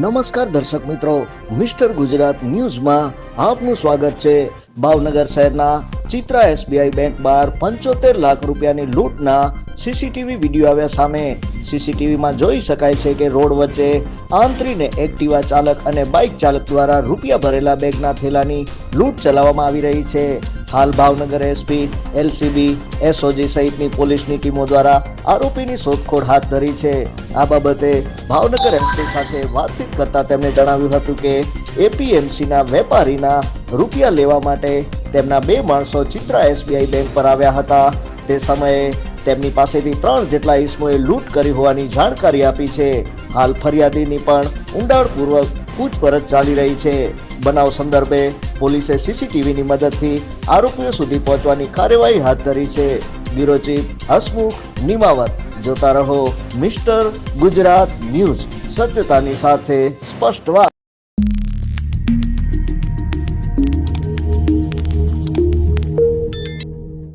નમસ્કાર દર્શક મિત્રો, મિસ્ટર ગુજરાત ન્યૂઝમાં આપનું સ્વાગત છે. ભાવનગર શહેરના ચિત્રા એસબીઆઈ બેંક બહાર પંચોતેર લાખ રૂપિયાની લૂંટના સીસીટીવી વીડિયો આવ્યા સામે. સીસીટીવીમાં જોઈ શકાય છે કે રોડ વચ્ચે આંતરીને એક્ટિવા ચાલક અને બાઇક ચાલક દ્વારા રૂપિયા ભરેલા બેગના થેલાની લૂંટ ચલાવવામાં આવી રહી છે. હાલ ભાવનગર એસપી, એલસીબી, એસઓજી સહિતની પોલીસની ટીમો દ્વારા આરોપીની શોધખોળ હાથ ધરી છે. આ બાબતે ભાવનગર એસપી સાથે વાતચીત કરતા તેમણે જણાવ્યું હતું કે, એપીએમસીના વેપારીના રૂપિયા લેવા માટે તેમના બે માણસો ચિત્રા એસબીઆઈ બેંક પર આવ્યા હતા. તે સમયે તેમની પાસેથી ત્રણ જેટલા ઇસમોએ લૂંટ કરી હોવાની જાણકારી આપી છે. હાલ ફરિયાદીની પણ ઊંડાણપૂર્વક પૂછપરછ ચાલી રહી છે. બનાવ સંદર્ભે પોલીસે સીસીટીવીની મદદથી આરોપીઓ સુધી પહોંચવાની કાર્યવાહી હાથ ધરી છે. બ્યુરો ચીફ હસમુખ નિમાવત, જોતા રહો મિસ્ટર ગુજરાત ન્યૂઝ. સત્યતાની સાથે સ્પષ્ટ વાત.